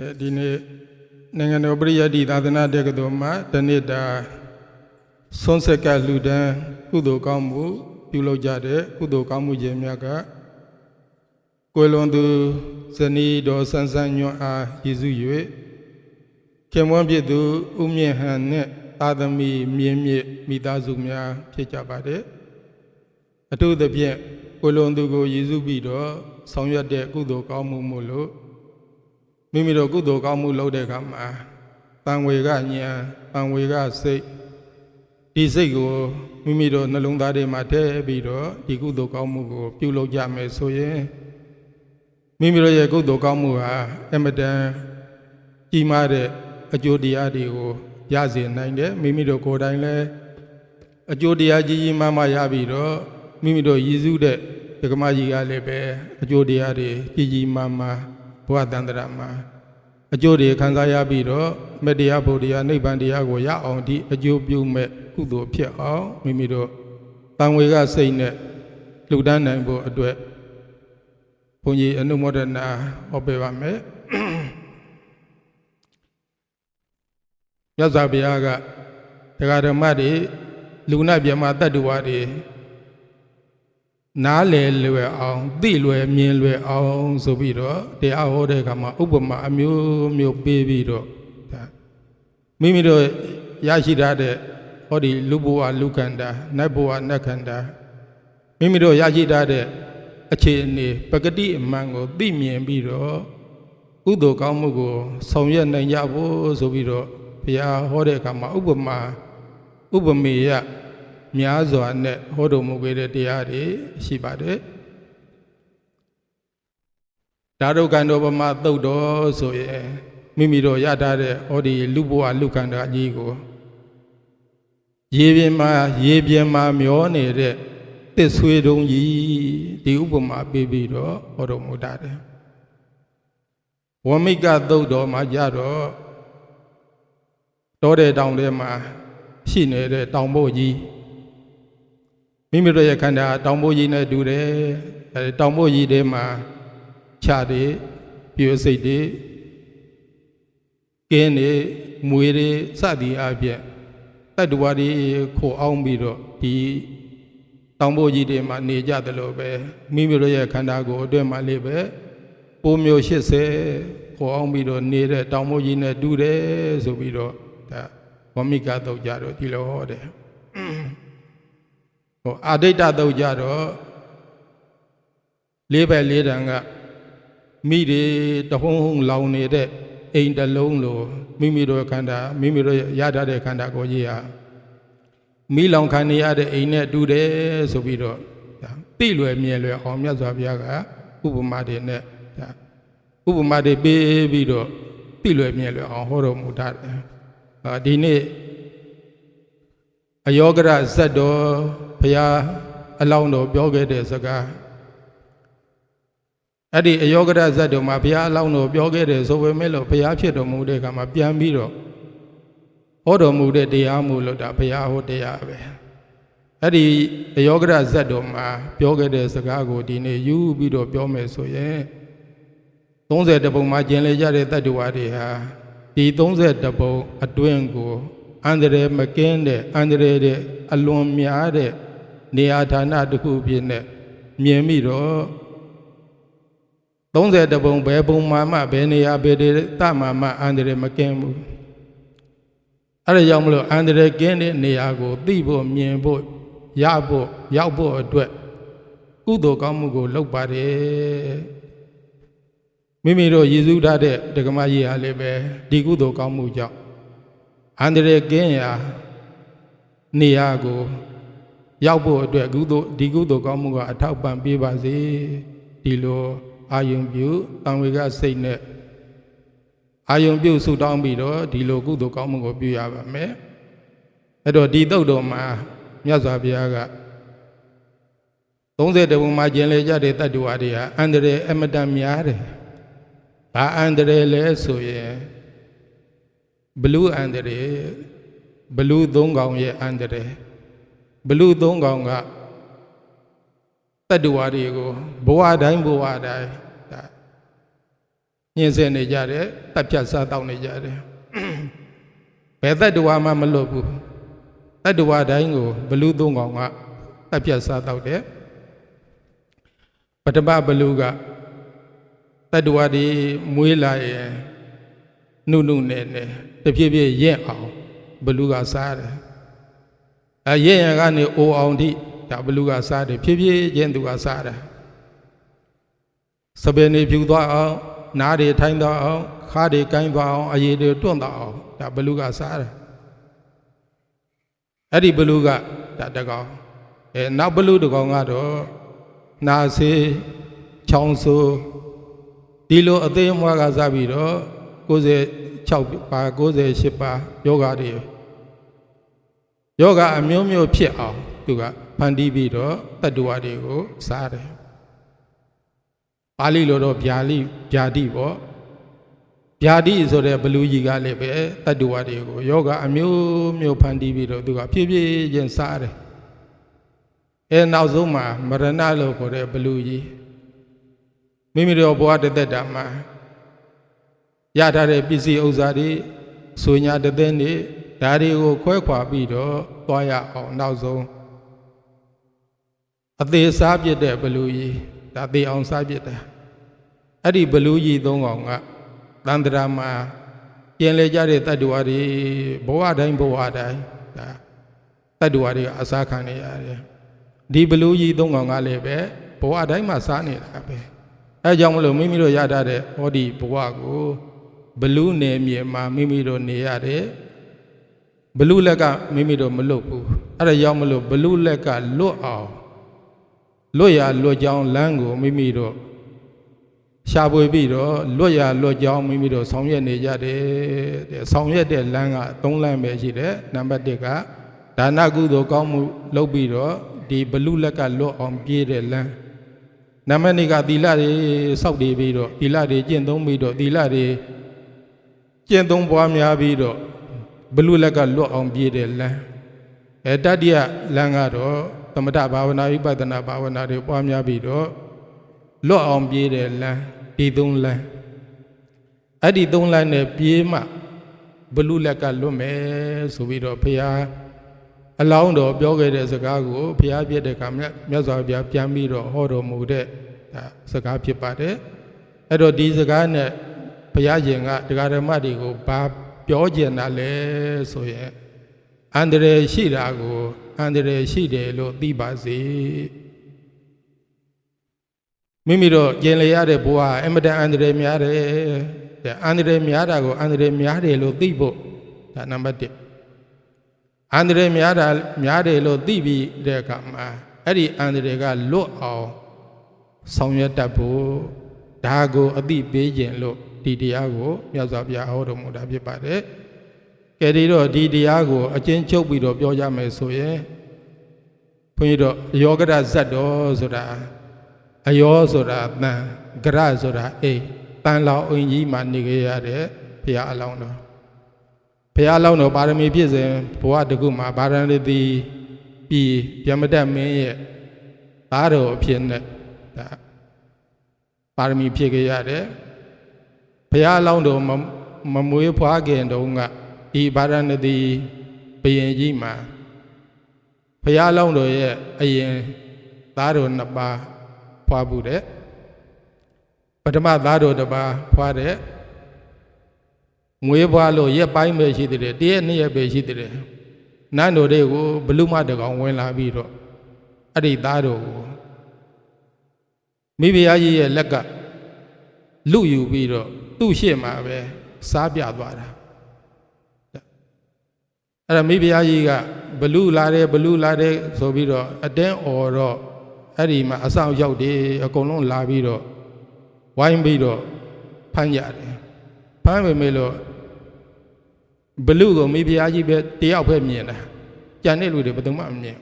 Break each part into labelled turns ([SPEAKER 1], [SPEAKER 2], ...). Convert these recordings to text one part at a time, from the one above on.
[SPEAKER 1] အဲဒီနေ့နိုင်ငံတော်ပရိယတ်တိသာသနာတက္ကသိုလ်မှာတနေ့တာဆွန်ဆက်ကလူဒန်းကုသိုလ်ကောင်းမှု ပြုလုပ်ကြတဲ့ကုသိုလ်ကောင်းမှုခြင်းများကကိုယ်လွန်သူဇနီးတော်ဆန်းဆန်းညွန့်အားရည်စု၍ခင်မွန်းဖြစ်သူဥမြင့်ဟန်နှင့်သာသမီမြင်းမြင့်မိသားစုများဖြစ်ကြပါတယ်အထူးသဖြင့်ကိုယ်လွန်သူကိုရည်စုပြီးတော့ဆောင်ရွက်တဲ့ကုသိုလ်ကောင်းမှုမို့လို့ မိမိတို့ကုသိုလ်ကောင်းမှုလုပ်တဲ့အခါမှာတန်ဝေကဉာဏ်တန်ဝေကစိတ်ဒီစိတ်ကိုမိမိတို့နှလုံးသားထဲမှာထည့်ပြီးတော့ဒီကုသိုလ်ကောင်းမှုကို ပြုလုပ်ကြမယ်ဆိုရင်မိမိတို့ရဲ့ကုသိုလ်ကောင်းမှုဟာအမတန်ကြီးမားတဲ့အကျိုးတရားတွေကိုရစေနိုင်တယ်မိမိတို့ကိုယ်တိုင်လည်းအကျိုးတရားကြီးကြီးမားမားရပြီးတော့မိမိတို့ရည်စူးတဲ့ဒကမကြီးကလည်းပဲအကျိုးတရားတွေကြီးကြီးမားမား ဘဝတန္တရာမှာအကျိုးတွေခံစားရပြီးတော့မတရားဘုရားနိဗ္ဗာန်တရားကိုရအောင်ဒီအကျိုးပြုမဲ့ကုသိုလ်ဖြစ်အောင်မိမိတို့တန်ဝေကစိတ်နဲ့လှူဒန်းနိုင်ဖို့အတွက်ဘုန်းကြီးအနုမောဒနာဟောပေးပါမယ်မြတ်စွာဘုရားကတရားဓမ္မတွေလူနာပြမတတ္တဝါတွေ နားလည်လွယ်အောင်သိလွယ်မြင်လွယ်အောင်ဆိုပြီးတော့တရားဟောတဲ့အခါမှာဥပမာအမျိုးမျိုးပေးပြီးတော့ဒါမိမိတို့ရရှိထားတဲ့ဟောဒီလူဘဝလူခန္ဓာနတ်ဘဝနတ်ခန္ဓာမိမိတို့ရရှိထားတဲ့အခြေအနေပဂတိအမှန်ကိုသိမြင်ပြီးတော့ကုသိုလ်ကောင်းမှုကိုဆောင်ရွက်နိုင်ကြဖို့ဆိုပြီးတော့ဘုရားဟောတဲ့အခါမှာဥပမာဥပမေယ များစွာနဲ့ဟောတော်မူခဲ့တဲ့တရားတွေရှိပါတယ်။ဒါရုကံတော်ဗမာသုတ်တော်ဆိုရင်မိမိတို့ရထားတဲ့ဟောဒီလူဘဝလူခန္ဓာကြီးကိုရေပြင်မှာရေပြင်မှာမျောနေတဲ့တစ်ဆွေတုံးကြီးဒီဥပမာပေးပြီးတော့ဟောတော်မူတာတယ်။ဝမိကသုတ်တော်မှာကြတော့တောတဲ့တောင်ထဲမှာရှိနေတဲ့တောင်ဖို့ကြီး မိမိတို့ရဲ့ခန္ဓာတောင်ပိုးကြီးနဲ့တူတယ်အဲတောင်ပိုးကြီးထဲမှာခြားတယ်ပြိုစိတ်တယ်ကင်းတယ်မွေတယ်စသည်အပြင်တတ္တဝါတွေခိုအောင်ပြီးတော့ဒီတောင်ပိုးကြီးတွေမှာနေကြတယ်လို့ပဲမိမိတို့ရဲ့ခန္ဓာကိုယ်အတွင်းမှာလေးပဲပိုးမျိုး80ခိုအောင်ပြီးတော့နေတဲ့တောင်ပိုးကြီးနဲ့တူတယ်ဆိုပြီးတော့ဒါဝမိကတော့ကြတော့ဒီလိုဟောတယ် ဟိုအာဒိဋ္ဌတုတ်ကြတော့လေးပဲလေးတန်ကမိတွေတဟုံးဟုံးလောင်နေတဲ့အိမ်တစ်လုံးလိုမိမိတို့ခန္ဓာမိမိတို့ရထားတဲ့ခန္ဓာကိုယ်ကြီးဟာမိလောင်ခံနေရတဲ့အိမ်နဲ့တူတယ်ဆိုပြီးတော့ဒါသိလွယ်မြင်လွယ်အောင်မြတ်စွာဘုရားကဥပမာတွေနဲ့ဒါဥပမာတွေပေးပြီးတော့သိလွယ်မြင်လွယ်အောင်ဟောတော်မူထားတယ်။ဟာဒီနေ့ အယောဂရဇတ်တော်ဘုရားအလောင်းတော်ပြောခဲ့တဲ့စကားအဲ့ဒီအယောဂရဇတ်တော်မှာဘုရားအလောင်းတော်ပြောခဲ့တယ်ဆိုပေမဲ့လို့ဘုရားဖြစ်တော်မူတဲ့အခါမှာပြန်ပြီးတော့ဟောတော်မူတဲ့တရားမူလို့ဒါဘုရားဟောတရားပဲအဲ့ဒီအယောဂရဇတ်တော်မှာပြောခဲ့တဲ့စကားကိုဒီနေ့ယူပြီးတော့ပြောမယ်ဆိုရင်30တပုံမှာကျင်လေကြတဲ့တတ္တဝါတွေဟာဒီ30ပုံအတွင်းကို အန္တရာယ်မကင်းတဲ့အန္တရာယ်တဲ့အလွန်များတဲ့နေရာဌာနတစ်ခုဖြစ်နေမြင်ပြီးတော့30တပုံဘယ်ပုံမှမှဘယ်နေရာဘယ်ဒေတမှမှအန္တရာယ်မကင်းဘူးအဲ့ဒါကြောင့်မလို့အန္တရာယ်ကင်းတဲ့နေရာကိုသိဖို့မြင်ဖို့ရဖို့ရောက်ဖို့အတွက်ကုသိုလ်ကောင်းမှုကိုလုပ်ပါတယ်မိမိတို့ရည်စူးထားတဲ့ဒကမကြီးဟာလည်းပဲဒီကုသိုလ်ကောင်းမှုကြောင့် အန္တရာယ်ကင်းရာနေရာကိုရောက်ဖို့အတွက်ကုသိုလ်ဒီကုသိုလ်ကောင်းမှုကအထောက်ပံ့ပေးပါစေဒီလိုအာယုံပြုတံဝေကစိတ်နဲ့အာယုံပြုဆုတောင်းပြီးတော့ဒီလိုကုသိုလ်ကောင်းမှုကိုပြုရပါမယ်အဲ့တော့ဒီတုတ်တော်မှာမြတ်စွာဘုရားက30တဘုံမှာကျင်လေကြတဲ့တတ္တဝါတွေဟာအန္တရာယ်အမတန်များတယ်ဘာအန္တရာယ်လဲဆိုရင် ဘလူးအန္တရေဘလူးသုံးကောင်ရဲ့အန္တရေဘလူးသုံးကောင်ကတတ္တဝါတွေကိုဘဝတိုင်းဘဝတိုင်းဒါညှင်းဆဲနေကြတယ်တပ်ဖြတ်စားတောက်နေကြတယ်ဘယ်တတ္တဝါမှမလွတ်ဘူးတတ္တဝါတိုင်းကိုဘလူသုံးကောင်ကတပ်ဖြတ်စားတောက်တယ်ပထမဘလူကတတ္တဝါဒီမွေးလာရင် နုနုနဲ့နဲ့တဖြည်းဖြည်းရက်အောင်ဘလူကစားတယ်အဲရက်ရကနေအိုအောင်ထိဒါဘလူကစားတယ်ဖြည်းဖြည်းချင်းသူကစားတယ်စပယ်နေဖြူသွားအောင်နားတွေထိုင်းသွားအောင်ခါးတွေကိုင်းသွားအောင်အရည်တွေတွန့်သွားအောင်ဒါဘလူကစားတယ်အဲ့ဒီဘလူကဒါတကောင်အဲနောက်ဘလူတကောင်ကတော့နာစေးချောင်းဆိုးဒီလိုအသေးအမွားကစားပြီးတော့ 96ပါ98ပါယောဂတွေယောဂအမျိုးမျိုးဖြစ်အောင်သူကဖန်တီးပြီးတော့တတ္တဝါတွေကိုစားတယ်ပါဠိလိုတော့ဗျာလိဗျာတိပေါ့ဗျာတိဆိုတဲ့ဘလူကြီးကလည်းပဲတတ္တဝါတွေကိုယောဂအမျိုးမျိုးဖန်တီးပြီးတော့သူကဖြည်းဖြည်းချင်းစားတယ်အဲနောက်ဆုံးမှာမရဏလို့ခေါ်တဲ့ဘလူကြီးမိမိတို့ဘဝတသက်တာမှာ ရထားတဲ့ပစ္စည်းဥစ္စာတွေဆွေညာတသက်နေဒါတွေကိုခွဲခွာပြီးတော့သွားရအောင်နောက်ဆုံးအသေးစားပြစ်တဲ့ဘလူကြီးဒါသေးအောင်စားပြစ်တာအဲ့ဒီဘလူကြီးသုံးကောင်ကတန္တရာမှာပြင်လေကြတဲ့တတ္တဝါတွေဘဝတိုင်းဘဝတိုင်းဒါတတ္တဝါတွေကအစားခံနေရတယ်ဒီဘလူကြီးသုံးကောင်ကလည်းပဲဘဝတိုင်းမှာစားနေတာပဲအဲကြောင့်မလို့မိမိတို့ရထားတဲ့ဟောဒီဘဝကို ဘလူးနယ်မြေမှာမိမိတို့နေရတယ်ဘလူးလက်ကမိမိတို့မလွတ်ဘူးအဲ့ဒါကြောင့်မလို့ဘလူးလက်ကလွတ်အောင်လွတ်ရလွတ်ကြောင်းလမ်းကိုမိမိတို့ရှာဖွေပြီးတော့လွတ်ရလွတ်ကြောင်းမိမိတို့ဆောင်ရွက်နေကြတယ်တဲ့ဆောင်ရွက်တဲ့လမ်းက၃လမ်းပဲရှိတယ်နံပါတ်၁ကဒါနကုသိုလ်ကောင်းမှုလုပ်ပြီးတော့ဒီဘလူးလက်ကလွတ်အောင်ပြေးတဲ့လမ်းနံပါတ်2ကသီလတွေစောက်တည်ပြီးတော့သီလတွေကျင့်သုံးပြီးတော့သီလတွေ ကျင့်သုံးပွားများပြီးတော့ဘလူလက်ကလွတ်အောင်ပြေးတဲ့လမ်းအဲတတိယလမ်းကတော့သမထဘာဝနာဝိပဿနာဘာဝနာတွေပွားများပြီးတော့လွတ်အောင်ပြေးတဲ့လမ်းဒီသုံးလမ်းအဲ့ဒီသုံးလမ်းနဲ့ပြေးမှဘလူလက်ကလွတ်မယ်ဆိုပြီးတော့ဘုရားအလောင်းတော်ပြောခဲ့တဲ့စကားကိုဘုရားပြတဲ့ကမြတ်စွာဘုရားပြန်ပြီးတော့ဟောတော်မူတဲ့ဒါစကားဖြစ်ပါတယ်အဲ့တော့ဒီစကားနဲ့ ဘုရားရှင်ကတရားဓမ္မတွေကိုဘာပြောကျင်တာလဲဆိုရင်အန္တရာယ်ရှိတာကိုအန္တရာယ်ရှိတယ်လို့သိပါစေမိမိတို့ကျင်လျရတဲ့ဘဝအမတန်အန္တရာယ်များတယ်တဲ့အန္တရာယ်များတာကိုအန္တရာယ်များတယ်လို့သိဖို့ဒါနံပါတ်1အန္တရာယ်များတာများတယ်လို့သိပြီးတဲ့အခါမှာအဲ့ဒီအန္တရာယ်ကလွတ်အောင်ဆောင်ရွက်တတ်ဖို့ဒါကိုအသိပေးခြင်းလို့ ဒီတရားကိုမြတ်စွာဘုရားဟောတော်မူတာဖြစ်ပါတယ်။ကဲဒီတော့ဒီတရားကိုအကျဉ်းချုပ်ပြီးတော့ပြောကြမယ်ဆိုရင်ဘုန်းကြီးတို့ယောဂရဇတ်တော်ဆိုတာအယောဆိုတာတန်ဂရဆိုတာအိတန်လောင်အင်ကြီးမှာနေကြရတဲ့ဘုရားအလောင်းတော်ဘုရားအလောင်းတော်ပါရမီပြည့်စုံဘဝတကုမှာဗာရဏသီပြီးဗျမတက်မင်းရဲ့သားတော်အဖြစ်နဲ့ဒါပါရမီဖြစ်ခဲ့ရတယ် ဘုရားအလောင်းတော်မမွေးဖွားခင်တုန်းကဒီဗာရဏသီဘယင်ကြီးမှာဘုရားအလောင်းတော်ရဲ့အရင်သားတော်နှစ်ပါးဖွားဘူးတဲ့ပထမသားတော်တစ်ပါးဖွားတဲ့ငွေဖွားလို့ရက်ပိုင်းပဲရှိသေးတယ်တရက်နှစ်ရက်ပဲရှိသေးတယ်နန်းတော်တွေကိုဘလူးမတကောင်ဝင်လာပြီးတော့အဲ့ဒီသားတော်ကိုမိဖုရားကြီးရဲ့လက်ကလူယူပြီးတော့ သူ့ရှေ့မှာပဲစားပြသွားတာအဲ့ဒါမိဖုရားကြီးကဘလူးလာတယ်ဘလူးလာတယ်ဆိုပြီးတော့အတင်းអော်တော့အဲ့ဒီမှာအဆောင်ရောက်တယ်အကုန်လုံးလာပြီးတော့ဝိုင်းပြီးတော့ဖမ်းကြတယ်ဖမ်းပေမဲ့လို့ဘလူကိုမိဖုရားကြီးပဲတယောက်ပဲမြင်တာကြံတဲ့လူတွေဘယ်သူမှမမြင်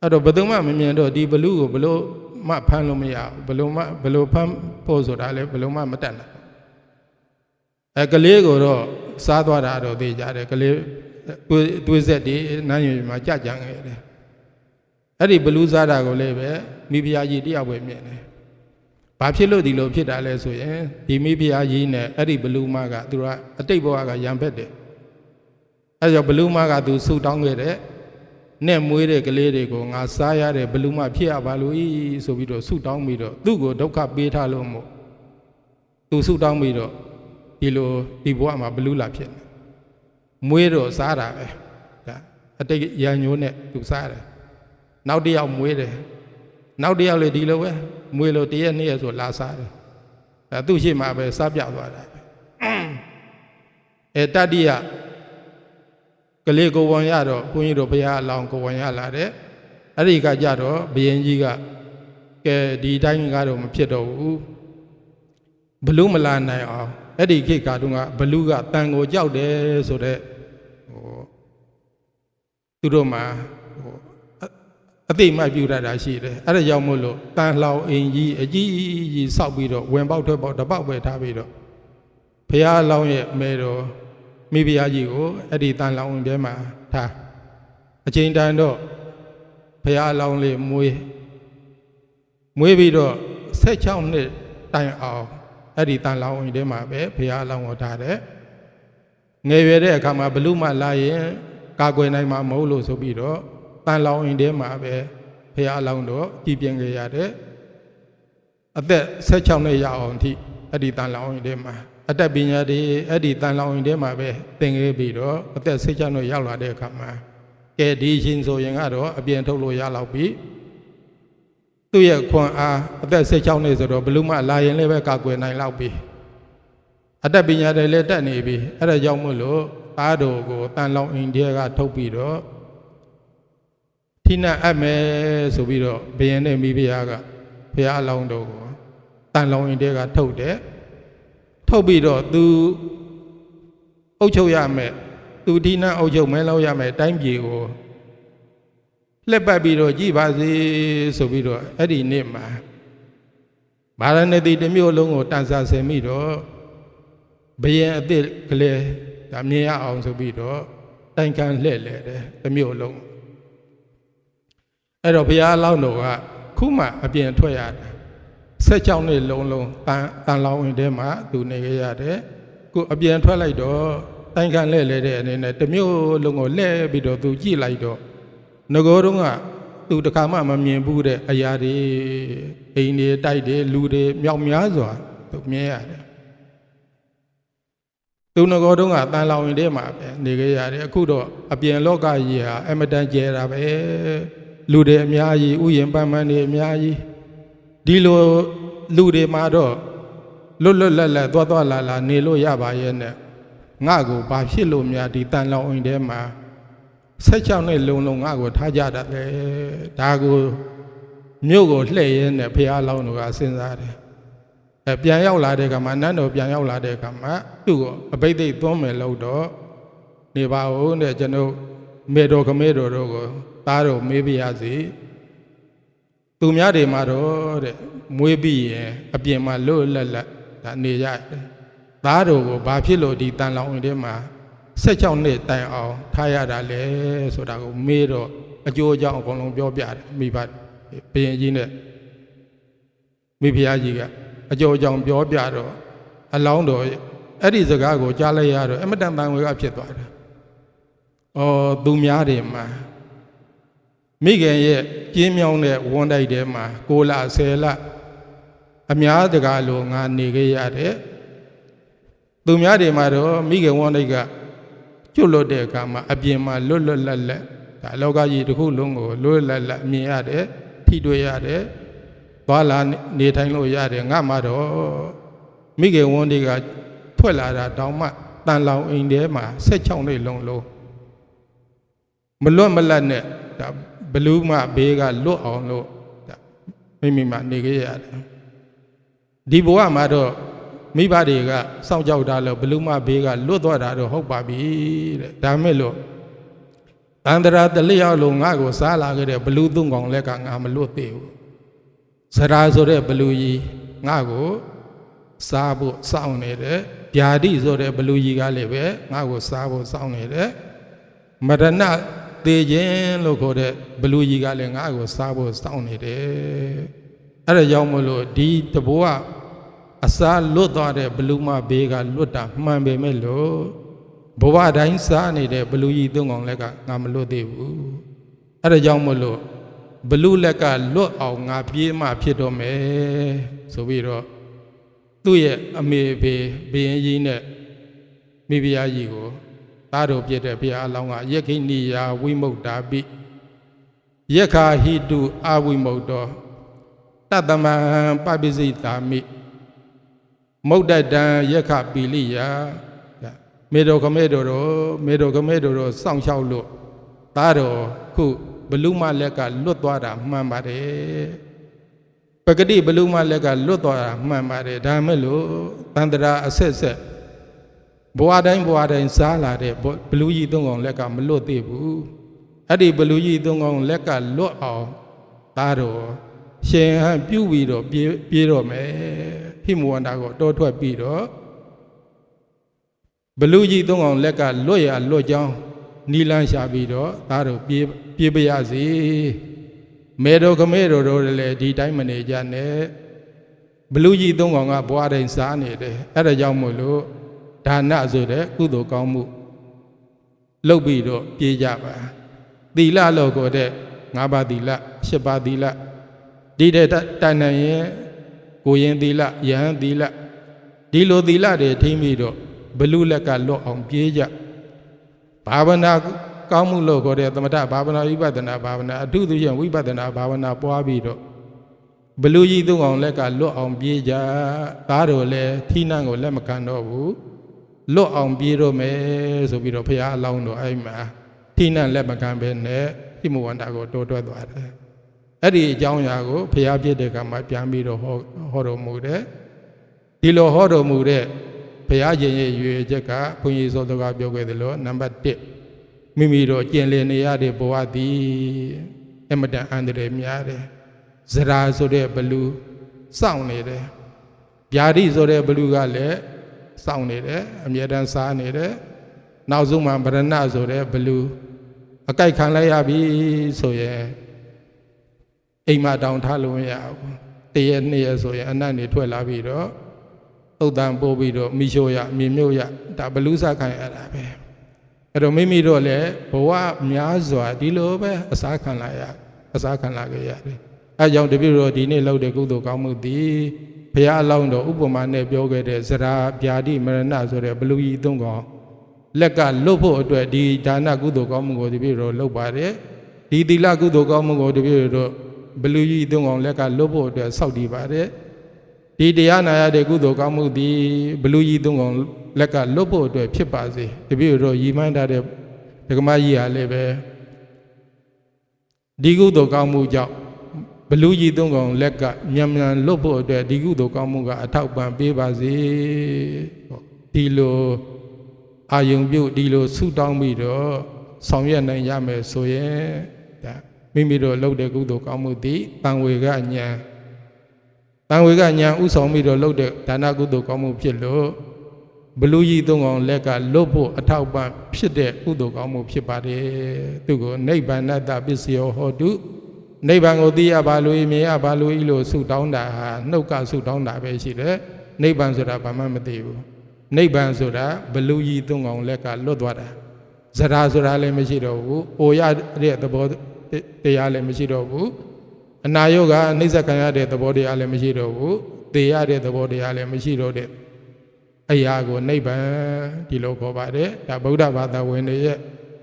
[SPEAKER 1] အဲ့တော့ဘယ်သူမှမမြင်တော့ဒီဘလူကိုဘလို့မှဖမ်းလို့မရဘူးဘလို့မှဘလို့ဖမ်းဖို့ဆိုတာလည်းဘလို့မှမတတ်နိုင် အဲကလေးကိုတော့စားသွားတာတော့သိကြတယ်ကလေးသွေးဆက်တွေနန်းရွယ်မှာကြကြံခဲ့တယ်အဲ့ဒီဘလူးစားတာကိုလည်းပဲမိဖုရားကြီးတယောက်ပဲမြင်တယ်ဘာဖြစ်လို့ဒီလိုဖြစ်တာလဲဆိုရင်ဒီမိဖုရားကြီးနဲ့အဲ့ဒီဘလူးမကသူကအတိတ်ဘဝကရံဖက်တယ်အဲ့ကြောင့်ဘလူးမကသူဆူတောင်းခဲ့တဲ့နဲ့မွေးတဲ့ကလေးတွေကိုငါစားရတဲ့ဘလူးမဖြစ်ရပါလို့ဤဆိုပြီးတော့ဆူတောင်းပြီးတော့သူ့ကိုဒုက္ခပေးထားလို့မို့သူဆူတောင်းပြီးတော့ ဒီလိုဒီဘဝမှာဘလူးလာဖြစ်တယ်မွေးတော့စားတာပဲဒါအတိတ်ရံညိုးနဲ့သူစားတယ်နောက်တစ်ယောက်မွေးတယ်နောက်တစ်ယောက်လေဒီလိုပဲမွေးလို့တရက်နှစ်ရက်ဆိုလာစားတယ်အဲသူ့ရှိမှပဲစားပြသွားတာပဲအဲတတ္တိယကလေးကိုဝန်ရတော့ဘုန်းကြီးတို့ဘုရားအလောင်းကိုဝန်ရလာတဲ့အဲ့ဒီကကြတော့ဘယင်ကြီးကကဲဒီတိုင်းကတော့မဖြစ်တော့ဘူးဘလူးမလာနိုင်အောင် အဲ့ဒီခေတ်ကတုန်းကဘလူးကတန်ကိုကြောက်တယ်ဆိုတော့ဟိုသူတို့မှာဟိုအသိမှတ်ပြုရတာရှိတယ်အဲ့ဒါကြောင့်မို့လို့တန်လောင်အင်ကြီးအကြီးကြီးစောက်ပြီးတော့ဝင်ပေါက်ထွက်ပေါက်တစ်ပေါက်ပဲထားပြီးတော့ဘုရားအလောင်းရဲ့မဲတော်မိဖုရားကြီးကိုအဲ့ဒီတန်လောင်ထဲမှာထားအချိန်တန်တော့ဘုရားအလောင်းလေးမွေးမွေးပြီးတော့16နှစ်တိုင်အောင် အဲ့ဒီတန်လောင်ထဲမှာပဲဘုရားအလောင်းကိုထားတယ်ငယ်ရွယ်တဲ့အခါမှာဘလူးမလာရင်ကာကွယ်နိုင်မှာမဟုတ်လို့ဆိုပြီးတော့တန်လောင်အိမ်ထဲမှာပဲဘုရားအလောင်းတော်ကြည်ပြင်းခဲ့ရတဲ့အသက်16နှစ်ရအောင်အထိအဲ့ဒီတန်လောင်အိမ်ထဲမှာအတက်ပညာတွေအဲ့ဒီတန်လောင်အိမ်ထဲမှာပဲသင်ခဲ့ပြီးတော့အသက်16နှစ်ရောက်လာတဲ့အခါမှာကဲဒီရှင်ဆိုရင်ကတော့အပြင်ထုတ်လို့ရလောက်ပြီ သူ့ရဲ့ခွန်အားအသက်16နှစ်ဆိုတော့ဘလူးမလာရင်လည်းပဲကာကွယ်နိုင်လောက်ပြီအတက်ပညာတွေလည်းတက်နေပြီအဲ့ဒါကြောင့်မို့လို့သားတော်ကိုတန်လောင်အိမ်ထဲကထုတ်ပြီးတော့ထိနတ်အပ်မယ်ဆိုပြီးတော့ဘယင်နဲ့မိဖုရားကဘုရားအလောင်းတော်ကိုတန်လောင်ရင်တဲကထုတ်တယ်ထုတ်ပြီးတော့သူအုပ်ချုပ်ရမယ်သူထိနတ်အုပ်ချုပ်မဲလောက်ရမယ်တိုင်းပြည်ကို လက်ပတ်ပြီးတော့ကြည်ပါစေဆိုပြီးတော့အဲ့ဒီနေ့မှာဗာရဏသီတစ်မျိုးလုံးကိုတန်ဆာဆင်ပြီးတော့ဘယင်အစ်စ်ကလေးဒါမြင်ရအောင်ဆိုပြီးတော့တိုင်ခံလှဲ့လေတယ်တစ်မျိုးလုံးအဲ့တော့ဘုရားလောင်းတော်ကခုမှအပြင်ထွက်ရတယ်ဆက်ကြောင်းနဲ့လုံးလုံးတန်တန်လောင်းဝင်ထဲမှာသူနေခဲ့ရတယ်ခုအပြင်ထွက်လိုက်တော့တိုင်ခံလဲလဲတဲ့အနေနဲ့တစ်မျိုးလုံးကိုလှဲပြီးတော့သူကြည့်လိုက်တော့ ငကိုတုံးကသူတခါမှမမြင်ဘူးတဲ့အရာတွေအိမ်တွေတိုက်တွေလူတွေမြောက်များစွာသူမြင်ရတယ်သူငကိုတုံးကတန်လောင်းဝင်ထဲမှာပဲနေခဲ့ရတယ်အခုတော့အပြင်လောကကြီးဟာအမတန်ကျဲတာပဲလူတွေအများကြီးဥယျာဉ်ပန်းပန်းတွေအများကြီးဒီလိုလူတွေမှာတော့လွတ်လွတ်လပ်လပ်သွားသွားလာလာနေလို့ရပါရဲ့နဲ့ငါကိုဘာဖြစ်လို့များဒီတန်လောင်အိမ်ထဲမှာ ဆက်ချောင်းနဲ့လုံလုံငါကိုထားကြတာလေဒါကိုမြို့ကိုလှည့်ရဲနဲ့ဖះလောင်းတို့ကစဉ်းစားတယ်အဲပြန်ရောက်လာတဲ့ကမှနန်းတော်ပြန်ရောက်လာတဲ့ကမှသူ့ကိုအဘိဓိတ်သွန်းမယ်လို့တော့နေပါဦးတဲ့ကျွန်တော်မေတော်ခမေတော်တို့ကိုသားတော်မေးပြရစီသူများတွေမှာတော့တဲ့မွေးပြီးရင်အပြင်မှာလွတ်လပ်လပ်ဒါနေရတယ်သားတော်ကိုဘာဖြစ်လို့ဒီတန်လောင်ဝင်ထဲမှာ 16နှစ်တိုင်အောင်ထားရတာလဲဆိုတာကိုမေးတော့အကျိုးအကြောင်းအကုန်လုံးပြောပြတယ်မိဘဘုရင်ကြီးနဲ့မိဖုရားကြီးကအကျိုးအကြောင်းပြောပြတော့အလောင်းတော်အဲ့ဒီစကားကိုကြားလိုက်ရတော့အမတန်တန်ဝေကဖြစ်သွားတယ်။အော်သူများတွေမှာမိခင်ရဲ့ကျင်းမြောင်းတဲ့ဝန်တိုက်ထဲမှာကိုလဆယ်လအများတကားလိုငါနေခဲ့ရတယ်သူများတွေမှာတော့မိခင်ဝန်တိုက်က ကျွတ်လွတ်တဲ့အခါမှာအပြင်မှာလွတ်လွတ်လပ်လပ်ဒါအလောကကြီးတစ်ခုလုံးကိုလွတ်လပ်လပ်မြင်ရတယ်ထိတွေ့ရတယ်သွားလာနေထိုင်လို့ရတယ်ငါမှတော့မိခင်ဝန်တွေကထွက်လာတာတောင်မှတန်လောင်အိမ်ထဲမှာ16နှစ်လုံးလုံးမလွတ်မလပ်နဲ့ဒါဘလူးမဘေးကလွတ်အောင်လို့မိမိမှနေခဲ့ရတယ်ဒီဘဝမှာတော့ မိဘတွေကစောင့်ကြောက်တာလို့ဘလူးမဘေးကလွတ်သွားတာတော့ဟုတ်ပါပြီတဲ့ဒါမဲ့လို့တန္တရာတလျောက်လုံးငါ့ကိုစားလာခဲ့တဲ့ဘလူးသုံးကောင်လက်ကငါမလွတ်သေးဘူးဇရာဆိုတဲ့ဘလူးကြီးငါ့ကိုစားဖို့စောင့်နေတယ်ဗျာတိဆိုတဲ့ဘလူးကြီးကလည်းပဲငါ့ကိုစားဖို့စောင့်နေတယ်မရဏသေခြင်းလို့ခေါ်တဲ့ဘလူကြီးကလည်းငါ့ကိုစားဖို့စောင့်နေတယ်အဲ့ဒါကြောင့်မလို့ဒီတဘောက အစားလွတ်သွားတဲ့ဘလူမဘေးကလွတ်တာမှန်ပေမဲ့လို့ဘဝတိုင်းစားနေတဲ့ဘလူကြီးသုံးကောင်လက်ကငါမလွတ်သေးဘူးအဲ့ဒါကြောင့်မလို့ဘလူလက်ကလွတ်အောင်ငါပြေးမှဖြစ်တော့မယ်ဆိုပြီးတော့သူ့ရဲ့အမေဖေဘီရင်ကြီးနဲ့မိဖုရားကြီးကိုသားတော်ပြည့်တဲ့ဘုရားအလောင်းကယက္ခိဏီယာဝိမု ക്ത ပိယက္ခာဟိတုအဝိမု ക്ത ောတတမံပပိစိတာမိ မုဒ္ဒတံယက္ခပိလိယမေတော်ခမဲတော်တော်မေတော်ခမဲတော်တော်စောင့်ရှောက်လို့သားတော်ခုဘလူမလက်ကလွတ်သွားတာမှန်ပါတယ်ပဂတိဘလူမလက်ကလွတ်သွားတာမှန်ပါတယ်ဒါမဲ့လို့တန္တရာအဆက်ဆက်ဘဝတိုင်းဘဝတိုင်းစားလာတဲ့ဘလူကြီးသုံးကောင်လက်ကမလွတ်သေးဘူးအဲ့ဒီဘလူကြီးသုံးကောင်လက်ကလွတ်အောင်သားတော် ရှင်ဟန်ပြုတ်ပြီးတော့ပြေးပြေးတော့မယ်ဖိမဝန္တာကိုတောထွက်ပြီးတော့ဘလူကြီးသုံးကောင်လက်ကလွတ်ရလွတ်ကြောင်းနီလန်းရှာပြီးတော့သားတို့ပြေးပြေးပရစီမေတော်ခမဲတော်တို့လည်းဒီတိုင်းမနေကြနဲ့ဘလူကြီးသုံးကောင်ကဘွားတိုင်းစားနေတယ်အဲ့ဒါကြောင့်မို့လို့ဒါနဆိုတဲ့ကုသိုလ်ကောင်းမှုလုပ်ပြီးတော့ပြေးကြပါသီလလို့ကိုတဲ့၅ပါးသီလ၈ပါးသီလ ဒီတဲ့တိုင်နိုင်ရင်ကိုရင်သီလယဟန်သီလဒီလိုသီလတွေထိမ့်ပြီးတော့ဘလူလက်ကလွတ်အောင်ပြေးကြဘာဝနာကောင်းမှုလို့ခေါ်တဲ့သမထဘာဝနာဝိပဿနာဘာဝနာအထုသူရင်ဝိပဿနာဘာဝနာပွားပြီးတော့ဘလူကြီးသုံးအောင်လက်ကလွတ်အောင်ပြေးကြသားတော်လည်းထိနှံကိုလက်မခံတော့ဘူးလွတ်အောင်ပြေးတော့မယ်ဆိုပြီးတော့ဘုရားအလောင်းတော်အဲ့မှာထိနှံလက်မခံပဲနဲ့ဟိမဝန္တာကိုတိုးတွက်သွားတယ် အဲ့ဒီအကြောင်းအရာကိုဘုရားပြည့်တဲ့ကမှာပြန်ပြီးတော့ဟောဟောတော်မူတယ်ဒီလိုဟောတော်မူတဲ့ဘုရားရှင်ရဲ့ရွေချက်ကဘုန်းကြီးစောတကပြောခဲ့တယ်လို့နံပါတ်1မိမိတို့ကျင်လည်နေရတဲ့ဘဝသည်အမတန်အန္တရာယ်များတယ်ဇရာဆိုတဲ့ဘလူစောင့်နေတယ်ဗျာဒိဆိုတဲ့ဘလူကလည်းစောင့်နေတယ်အမြဲတမ်းစားနေတယ်နောက်ဆုံးမှဗရဏဆိုတဲ့ဘလူအကြိုက်ခံလိုက်ရပြီဆိုရင် အိမ်မတောင်ထားလို့မရဘူးတရက်နှစ်ရက်ဆိုရင်အနတ်နေထွက်လာပြီးတော့သုတ်တန်ပို့ပြီးတော့မိရှို့ရမြေမြုပ်ရဒါဘလူးစားခံရတာပဲအဲ့တော့မိမိတို့လည်းဘဝများစွာဒီလိုပဲအစားခံလာရအစားခံလာကြရတယ်အဲကြောင့်တပည့်တော်ဒီနေ့လုပ်တဲ့ကုသိုလ်ကောင်းမှုသည်ဘုရားအလောင်းတော်ဥပမာနဲ့ပြောခဲ့တဲ့ဇရာဗျာတိမရဏဆိုတဲ့ဘလူကြီးသုံးကောင်လက်ကလွတ်ဖို့အတွက်ဒီဒါနကုသိုလ်ကောင်းမှုကိုတပည့်တော်လုပ်ပါတယ်ဒီသီလကုသိုလ်ကောင်းမှုကိုတပည့်တော် ဘလူကြီးသုံးကောင်လက်ကလွတ်ဖို့အတွက်စောင့်တည်ပါတယ်ဒီတရားနာရတဲ့ကုသိုလ်ကောင်းမှုသည်ဘလူကြီးသုံးကောင်လက်ကလွတ်ဖို့အတွက်ဖြစ်ပါစေတပည့်တော်ရည်မှန်းထားတဲ့ဒကမကြီးဟာလည်းပဲဒီကုသိုလ်ကောင်းမှုကြောင့်ဘလူကြီးသုံးကောင်လက်ကမြန်မြန်လွတ်ဖို့အတွက်ဒီကုသိုလ်ကောင်းမှုကအထောက်ပံ့ပေးပါစေဒီလိုအာယုံပြုတ်ဒီလိုဆုတောင်းပြီးတော့ဆောင်ရွက်နိုင်ရမယ်ဆိုရင်ဒါ မိမိတို့လုပ်တဲ့ကုသိုလ်ကောင်းမှုသည်တန်ဝေကညာတန်ဝေကညာဥဆောင်ပြီးတော့လုပ်တဲ့ဒါနကုသိုလ်ကောင်းမှုဖြစ်လို့ဘလူကြီးသုံးကောင်လက်ကလွတ်ဖို့အထောက်ပံ့ဖြစ်တဲ့ကုသိုလ်ကောင်းမှုဖြစ်ပါတယ်သူကိုနိဗ္ဗာန်တပစ္စယောဟောတုနိဗ္ဗာန်ကိုသိရပါလို့မြင်ရပါလို့ဤလို့ဆုတောင်းတာဟာနှုတ်ကဆုတောင်းတာပဲရှိတယ်နိဗ္ဗာန်ဆိုတာဘာမှမသိဘူးနိဗ္ဗာန်ဆိုတာဘလူကြီးသုံးကောင်လက်ကလွတ်သွားတာဇရာဆိုတာလည်းမရှိတော့ဘူး။အိုရတဲ့သဘော တရားလည်းမရှိတော့ဘူး။အနာယောကအနိစ္စခံရတဲ့သဘောတရားလည်းမရှိတော့ဘူး။သေရတဲ့သဘောတရားလည်းမရှိတော့တဲ့အရာကိုနိဗ္ဗာန်ဒီလိုခေါ်ပါတယ်။ဒါဗုဒ္ဓဘာသာဝင်တွေရဲ့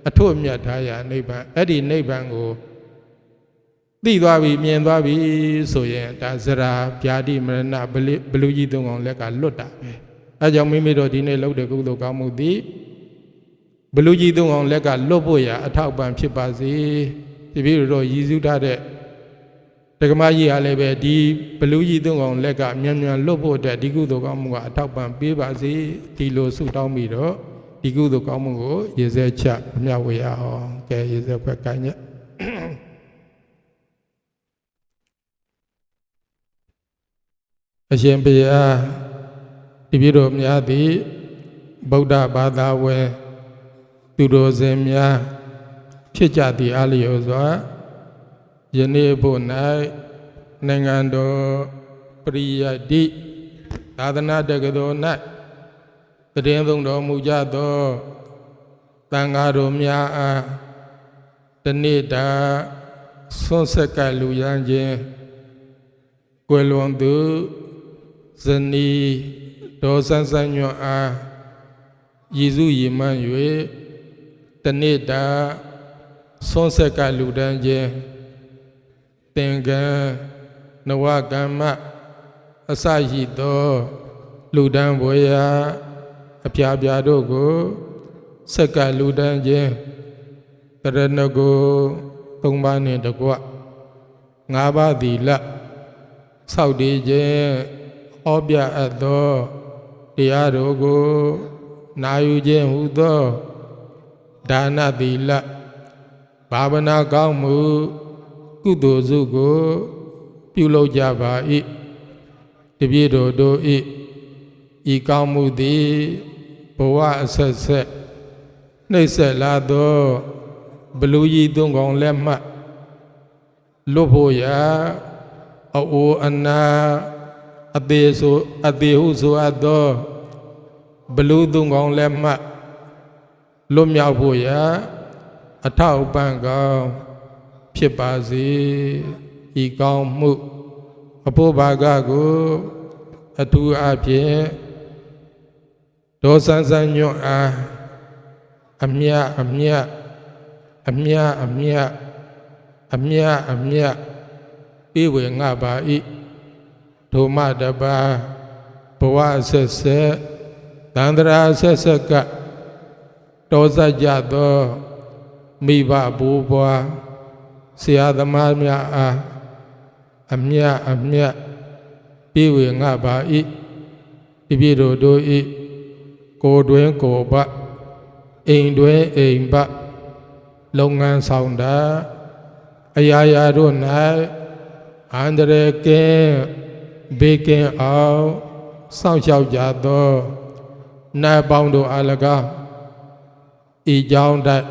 [SPEAKER 1] အထွတ်မြတ်ထားရာနိဗ္ဗာန်အဲ့ဒီနိဗ္ဗာန်ကိုသိသွားပြီမြင်သွားပြီဆိုရင်ဒါဇရာဗျာတိမရဏဘလူကြီးသုံးအောင်လက်ကလွတ်တာပဲအဲကြောင့်မိမိတို့ဒီနေ့လုပ်တဲ့ကုသိုလ်ကောင်းမှုသည်ဘလူကြီးသုံးအောင်လက်ကလွတ်ဖို့ရာအထောက်ပံ့ဖြစ်ပါစေ ဒီပြီးတော့ရည်စူးထားတဲ့တက္ကမကြီးကလည်းပဲဒီဘလူကြီးသုံးအောင်လက်ကမြန်မြန်လွတ်ဖို့အတွက်ဒီကုသိုလ်ကောင်းမှုကအထောက်ပံ့ပေးပါစေဒီလိုဆုတောင်းပြီးတော့ဒီကုသိုလ်ကောင်းမှုကိုရေစဲချအမြဝေရအောင်ကဲရေစဲခွက်ကိုင်းညက်အရှင်ဘုရားဒီပြည့်တော်များသည်ဗုဒ္ဓဘာသာဝင်သူတော်စင်များ ဖြစ်ကြသည့်အလျော်စွာယနေ့ဖို့၌နိုင်ငံတော်ပရိယတ်တိသာသနာတက္ကသိုလ်၌တည်င်းသုံးတော်မူကြသောတန်ဃာတော်များအားတနေ့တာဆွန့်ဆက်ကပ်လူရန်ခြင်းကွယ်လွန်သူဇနီးဒေါ်ဆန်းဆန်းညွန့်အားရည်စုရည်မှန်း၍တနေ့တာ ဆွန့်ဆက်ကပ်လူတန်းခြင်းသင်္ကန်းနဝကမ္မအစရှိသောလူတန်းဘွေရာအပြာပြာတို့ကိုဆက်ကပ်လူတန်းခြင်းတရဏဂုသုံးပါးနှင့်တကွငါးပါးသီလဆောက်တည်ခြင်းဟောပြအပ်သောတရားတော်ကိုနာယူခြင်းဟူသောဒါနသီလ ဘာဝနာကောင်းမှုကုသိုလ်စုကို ပြုလုပ်ကြပါ၏တပြည့်တော်တို့၏ဤကောင်းမှုသည်ဘဝအဆက်ဆက်နှိမ့်ဆက်လာသောဘလူကြီးသုံးကောင်လက်မှတ်လွတ်ဖို့ရာအိုးအနာအသေးဆိုအသေးဟုဆိုအပ်သောဘလူသုံးကောင်လက်မှတ်လွတ်မြောက်ဖို့ရာ အထောက်ပံ့ကောင်းဖြစ်ပါစေဤကောင်းမှုအဖို့ဘာကကိုအထူးအဖြင့်ဒေါ်ဆန်းဆန်းညွန့်အားအမြအမြအမြအမြအမြအမြပြေဝေငါပါဤဒုမတပါဘဝဆက်ဆက်တန္တရာဆက်ဆက်ကတောစကြသော မိဘဘူဘွားဆရာသမားများအားအမြအမြပြေဝေငါပါဤပြပြတို့တို့ဤကိုယ်တွင်ကိုယ်ပအိမ်တွင်အိမ်ပလုပ်ငန်းဆောင်တာအရာရာတို့၌အန္တရာယ်ကင်းဘေးကင်းအောင်စောင့်ရှောက်ကြသောနတ်ပေါင်းတို့အား၎င်းဤကြောင့်တိုက်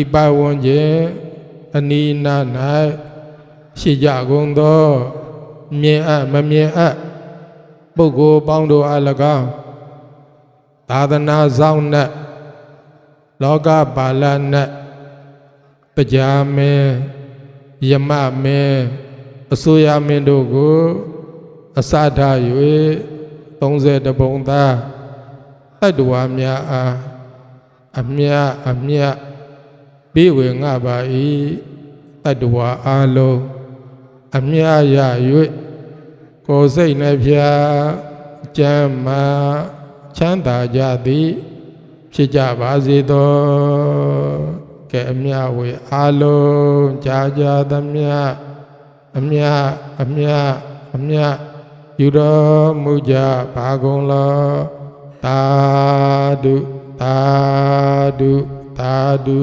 [SPEAKER 1] ဤပဝန်းကျင်အနီးနား၌ရှိကြကုန်သောမြင်အပ်မမြင်အပ်ပုဂ္ဂိုလ်ပေါင်းတို့အား၎င်းသာသနာဆောင်နှင့်လောကပါဠနှင့်တရားမင်းယမမင်းအစိုးရမင်းတို့ကိုအစထား၍30တပုံသားတတ္တဝါများအားအမြအမြ ပြေဝေငါပါ၏တတ္တဝါအလုံးအမြရ၍ကိုယ်စိတ်နှဖျားကျမ်းမာချမ်းသာကြသည် ဖြစ်ကြပါစေသောကဲအမြဝေအလုံးကြာကြာသမျှအမြအမြအမြယူတော်မူကြပါကုန်လောသာဓုသာဓုသာဓု